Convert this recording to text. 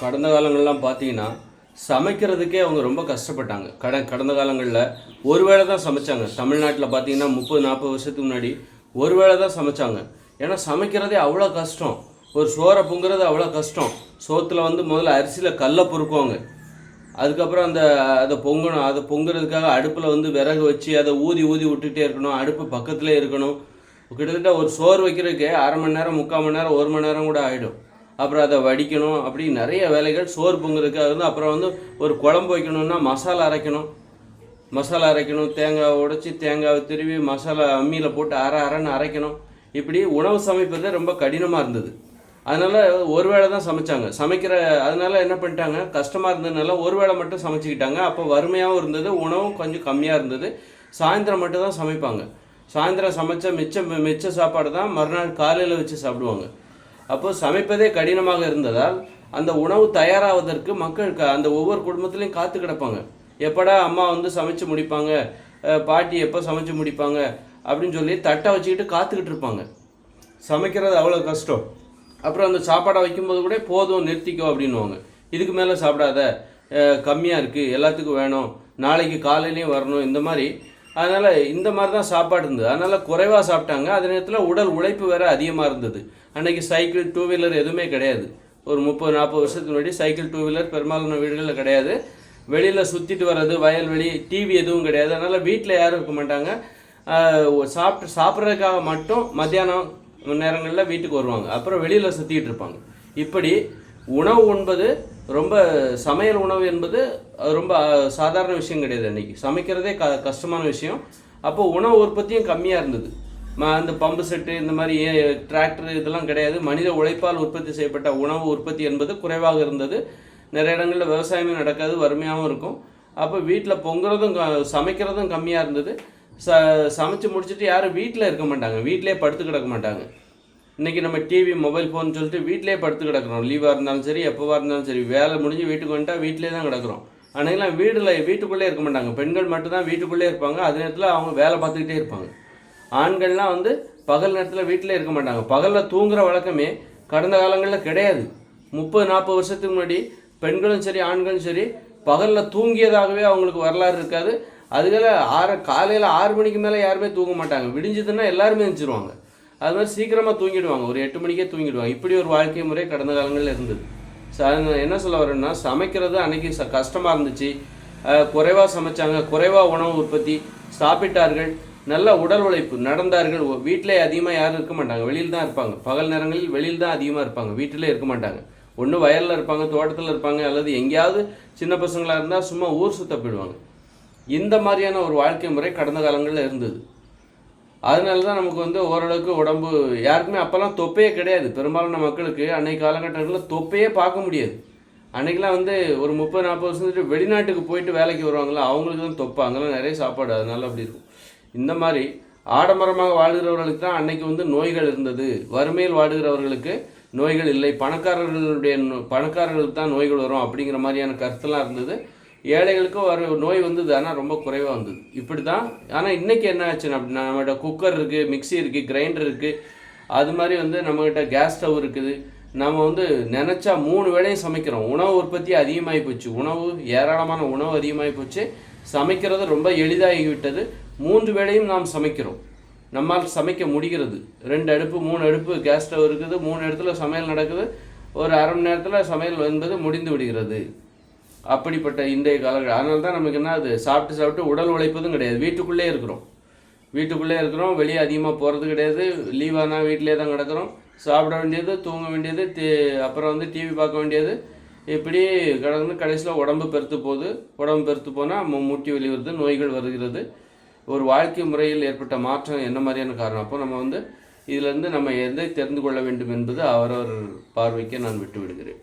கடந்த காலங்கள்லாம் பார்த்தீங்கன்னா சமைக்கிறதுக்கே அவங்க ரொம்ப கஷ்டப்பட்டாங்க. கட கடந்த காலங்களில் ஒரு வேளை தான் சமைச்சாங்க. தமிழ்நாட்டில் பார்த்தீங்கன்னா முப்பது நாற்பது வருஷத்துக்கு முன்னாடி ஒரு வேளை தான் சமைச்சாங்க. ஏன்னா சமைக்கிறதே அவ்வளோ கஷ்டம். ஒரு சோறை பொங்குறது அவ்வளோ கஷ்டம். சோத்தில் வந்து முதல்ல அரிசியில் கல்லை பொறுக்குவாங்க. அதுக்கப்புறம் அந்த அதை பொங்கணும் அதை பொங்குறதுக்காக அடுப்பில் வந்து விறகு வச்சு அதை ஊதி ஊதி விட்டுட்டே இருக்கணும். அடுப்பு பக்கத்துலேயே இருக்கணும். கிட்டத்தட்ட ஒரு சோறு வைக்கிறதுக்கே அரை மணி நேரம் முக்கால் மணி நேரம் ஒரு மணி நேரம் கூட ஆகிடும் அப்புறம் அதை வடிக்கணும். அப்படி நிறைய வேலைகள். சோறு பொங்குறதுக்காக வந்து அப்புறம் வந்து ஒரு குழம்பு வைக்கணும்னா மசாலா அரைக்கணும். மசாலா அரைக்கணும். தேங்காய் உடைச்சி தேங்காவை திருவி மசாலா அம்மியில் போட்டு அரை அரைன்னு அரைக்கணும். இப்படி உணவு சமைப்பது ரொம்ப கடினமாக இருந்தது. அதனால் ஒரு வேளை தான் சமைச்சாங்க. சமைக்கிற அதனால் என்ன பண்ணிட்டாங்க? கஷ்டமாக இருந்ததுனால ஒரு வேளை மட்டும் சமைச்சிக்கிட்டாங்க. அப்போ வறுமையாகவும் இருந்தது. உணவும் கொஞ்சம் கம்மியாக இருந்தது. சாயந்தரம் மட்டும் தான் சமைப்பாங்க. சாயந்தரம் சமைச்ச மிச்ச மிச்ச சாப்பாடு தான் மறுநாள் காலையில் வச்சு சாப்பிடுவாங்க. அப்போ சமைப்பதே கடினமாக இருந்ததால் அந்த உணவு தயாராவதற்கு மக்கள் அந்த ஒவ்வொரு குடும்பத்திலையும் காத்து கிடப்பாங்க. எப்படா அம்மா வந்து சமைச்சு முடிப்பாங்க? பாட்டி எப்போ சமைச்சு முடிப்பாங்க? அப்படின்னு சொல்லி தட்டை வச்சுக்கிட்டு காத்துக்கிட்டு இருப்பாங்க. சமைக்கிறது அவ்வளோ கஷ்டம். அப்புறம் அந்த சாப்பாடை வைக்கும்போது கூட போதும் நிறுத்திக்கோ அப்படின்னுவாங்க. இதுக்கு மேலே சாப்பிடாத. கம்மியாக இருக்குது எல்லாத்துக்கும் வேணும். நாளைக்கு காலையிலையும் வரணும். இந்த மாதிரி அதனால் இந்த மாதிரி தான் சாப்பாடு இருந்தது. அதனால் குறைவாக சாப்பிட்டாங்க. அதே நேரத்தில் உடல் உழைப்பு வேறு அதிகமாக இருந்தது. அன்றைக்கி சைக்கிள் டூ வீலர் எதுவுமே கிடையாது. ஒரு முப்பது நாற்பது வருஷத்துக்கு முன்னாடி சைக்கிள் டூ வீலர் பெரும்பாலான வீடுகளில் கிடையாது. வெளியில் சுற்றிட்டு வர்றது வயல்வெளி டிவி எதுவும் கிடையாது. அதனால் வீட்டில் யாரும் இருக்க மாட்டாங்க. சாப்பிட்டு சாப்பிட்றதுக்காக மட்டும் மத்தியானம் நேரங்களில் வீட்டுக்கு வருவாங்க. அப்புறம் வெளியில் சுற்றிக்கிட்டு இருப்பாங்க. இப்படி உணவு உண்பது ரொம்ப சமையல் உணவு என்பது ரொம்ப சாதாரண விஷயம் கிடையாது அன்றைக்கி சமைக்கிறதே க கஷ்டமான விஷயம். அப்போது உணவு உற்பத்தியும் கம்மியாக இருந்தது. ம அந்த பம்பு செட்டு இந்த மாதிரி டிராக்டர் இதெல்லாம் கிடையாது. மனித உழைப்பால் உற்பத்தி செய்யப்பட்ட உணவு உற்பத்தி என்பது குறைவாக இருந்தது. நிறைய இடங்களில் விவசாயமே நடக்காது வறுமையாகவும் இருக்கும். அப்போ வீட்டில் பொங்குறதும் க- சமைக்கிறதும் கம்மியாக இருந்தது. ச சமைச்சு முடிச்சுட்டு யாரும் வீட்டில் இருக்க மாட்டாங்க. வீட்டிலே படுத்து கிடக்க மாட்டாங்க. இன்றைக்கி நம்ம டிவி மொபைல் ஃபோன் சொல்லிட்டு வீட்டிலே படுத்து கிடக்குறோம். லீவாக இருந்தாலும் சரி எப்போவா இருந்தாலும் சரி வேலை முடிஞ்சு வீட்டுக்கு வந்துட்டால் வீட்டிலே தான் கிடக்குறோம். அன்றைக்கெல்லாம் வீடில் வீட்டுக்குள்ளே இருக்க மாட்டாங்க. பெண்கள் மட்டும்தான் வீட்டுக்குள்ளே இருப்பாங்க. அதே நேரத்தில் அவங்க வேலை பார்த்துக்கிட்டே இருப்பாங்க. ஆண்கள்லாம் வந்து பகல் நேரத்தில் வீட்டிலே இருக்க மாட்டாங்க. பகலில் தூங்குற வழக்கமே கடந்த காலங்களில் கிடையாது. முப்பது நாற்பது வருஷத்துக்கு முன்னாடி பெண்களும் சரி ஆண்களும் சரி பகலில் தூங்கியதாகவே அவங்களுக்கு வரலாறு இருக்காது. அதுக்கெல்லாம் ஆறு காலையில் ஆறு மணிக்கு மேலே யாருமே தூங்க மாட்டாங்க. விடிஞ்சதுன்னா எல்லாருமே எழுந்திருவாங்க அது மாதிரி சீக்கிரமாக தூங்கிடுவாங்க. ஒரு எட்டு மணிக்கே தூங்கிடுவாங்க. இப்படி ஒரு வாழ்க்கை முறை கடந்த காலங்களில் இருந்தது. அது என்ன சொல்ல வரேன்னா சமைக்கிறது அன்னைக்கு ச கஷ்டமாக இருந்துச்சு. குறைவாக சமைச்சாங்க. குறைவாக உணவு உற்பத்தி. சாப்பிட்டார்கள். நல்ல உடல் உழைப்பு. நடந்தார்கள். வீட்டிலே அதிகமாக யாரும் இருக்க மாட்டாங்க. வெளியில் தான் இருப்பாங்க. பகல் நேரங்களில் வெளியில் தான் அதிகமாக இருப்பாங்க. வீட்டிலே இருக்க மாட்டாங்க. ஒன்று வயலில் இருப்பாங்க தோட்டத்தில் இருப்பாங்க அல்லது எங்கேயாவது சின்ன பசங்களாக இருந்தால் சும்மா ஊர் சுத்த போயிடுவாங்க. இந்த மாதிரியான ஒரு வாழ்க்கை முறை கடந்த காலங்களில் இருந்தது. அதனால தான் நமக்கு வந்து ஓரளவுக்கு உடம்பு யாருக்குமே அப்போல்லாம் தொப்பையே கிடையாது. பெரும்பாலான மக்களுக்கு அன்னைக்கு காலகட்டங்களில் தொப்பையே பார்க்க முடியாது. அன்றைக்கெலாம் வந்து ஒரு முப்பது நாற்பது வருஷம் வெளிநாட்டுக்கு போயிட்டு வேலைக்கு வருவாங்களா அவங்களுக்கு தான் தொப்பை. அங்கெல்லாம் நிறைய சாப்பாடு அதனால அப்படி இருக்கும். இந்த மாதிரி ஆடம்பரமாக வாழ்கிறவர்களுக்கு தான் அன்னைக்கு வந்து நோய்கள் இருந்தது. வறுமையில் வாடுகிறவர்களுக்கு நோய்கள் இல்லை. பணக்காரர்களுடைய நோ- பணக்காரர்களுக்கு தான் நோய்கள் வரும் அப்படிங்கிற மாதிரியான கருத்தெல்லாம் இருந்தது. ஏழைகளுக்கும் வர நோய் வந்தது ஆனால் ரொம்ப குறைவாக வந்தது. இப்படி தான் ஆனால் இன்றைக்கி என்ன ஆச்சுன்னு அப்படின்னா நம்மகிட்ட குக்கர் இருக்குது மிக்ஸி இருக்குது கிரைண்டர் இருக்குது அது மாதிரி வந்து நம்மக்கிட்ட கேஸ் ஸ்டவ் இருக்குது. நம்ம வந்து நினச்சா மூணு வேளையும் சமைக்கிறோம். உணவு உற்பத்தி அதிகமாகி போச்சு. உணவு ஏராளமான உணவு அதிகமாகி போச்சு. சமைக்கிறது ரொம்ப எளிதாகிவிட்டது. மூன்று வேளையும் நாம் சமைக்கிறோம். நம்மால் சமைக்க முடிகிறது. ரெண்டு அடுப்பு மூணு அடுப்பு கேஸ் ஸ்டவ் இருக்குது. மூணு இடத்துல சமையல் நடக்குது. ஒரு அரை மணி நேரத்தில் சமையல் என்பது முடிந்து விடுகிறது. அப்படிப்பட்ட இன்றைய காலங்கள் அதனால தான் நமக்கு என்ன அது சாப்பிட்டு சாப்பிட்டு உடல் உழைப்பதும் கிடையாது. வீட்டுக்குள்ளே இருக்கிறோம். வீட்டுக்குள்ளே இருக்கிறோம். வெளியே அதிகமாக போகிறது கிடையாது. லீவானா வீட்டிலே தான் கிடக்கிறோம். சாப்பிட வேண்டியது தூங்க வேண்டியது அப்புறம் வந்து டிவி பார்க்க வேண்டியது. இப்படி கடந்து கடைசியில் உடம்பு பெருத்து போகுது. உடம்பு பெருத்து போனால் முட்டி வலி வருது நோய்கள் வருகிறது. ஒரு வாழ்க்கை முறையில் ஏற்பட்ட மாற்றம் என்ன மாதிரியான காரணம்? அப்போ நம்ம வந்து இதிலிருந்து நம்ம எதை தெரிந்து கொள்ள வேண்டும் என்பது அவரவர் பார்வைக்கு நான் விட்டு விடுகிறேன்